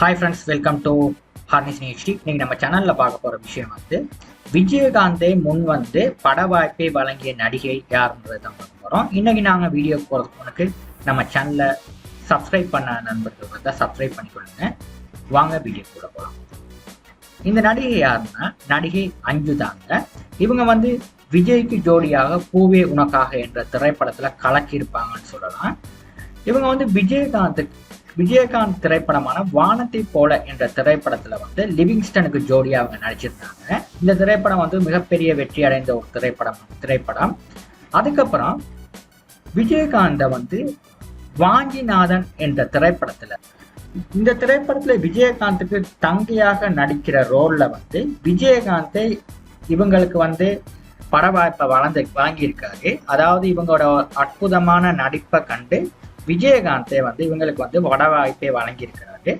Hi friends welcome to ஹார்னிஸ் நிகழ்ச்சி நீங்கள் நம்ம சேனல்ல பார்க்க போகிற விஷயம் வந்து விஜயகாந்தை முன் வந்து பட வாய்ப்பை வழங்கிய நடிகை யாருன்றது தான் பார்க்க போகிறோம் இன்றைக்கி நாங்கள் வீடியோ போகிறதுக்கு உனக்கு நம்ம சேனலை சப்ஸ்கிரைப் பண்ண நண்பர்கள் வந்து சப்ஸ்கிரைப் பண்ணிக்கொள்ளுங்க. வாங்க வீடியோ கூட போகலாம் இந்த நடிகை யாருன்னா நடிகை அஞ்சு தாங்க இவங்க வந்து விஜய்க்கு ஜோடியாக பூவே உனக்காக என்ற திரைப்படத்தில் கலக்கியிருப்பாங்கன்னு சொல்லலாம். இவங்க வந்து விஜயகாந்த் விஜயகாந்த் திரைப்படமான வானத்தை போல என்ற திரைப்படத்துல வந்து லிவிங்ஸ்டனுக்கு ஜோடியா அவங்க நடிச்சிருந்தாங்க இந்த திரைப்படம் வந்து மிகப்பெரிய வெற்றி அடைந்த ஒரு திரைப்படம் திரைப்படம். அதுக்கப்புறம் விஜயகாந்த வந்து வாஞ்சிநாதன் என்ற திரைப்படத்துல இந்த திரைப்படத்துல விஜயகாந்துக்கு தங்கையாக நடிக்கிற ரோல்ல வந்து விஜயகாந்தை இவங்களுக்கு வந்து பட வாய்ப்பை வளர்ந்து வாங்கியிருக்காரு அதாவது இவங்களோட அற்புதமான நடிப்பை கண்டு விஜயகாந்தே வந்து இவங்களுக்கு வந்து வட வாய்ப்பை வழங்கியிருக்காரு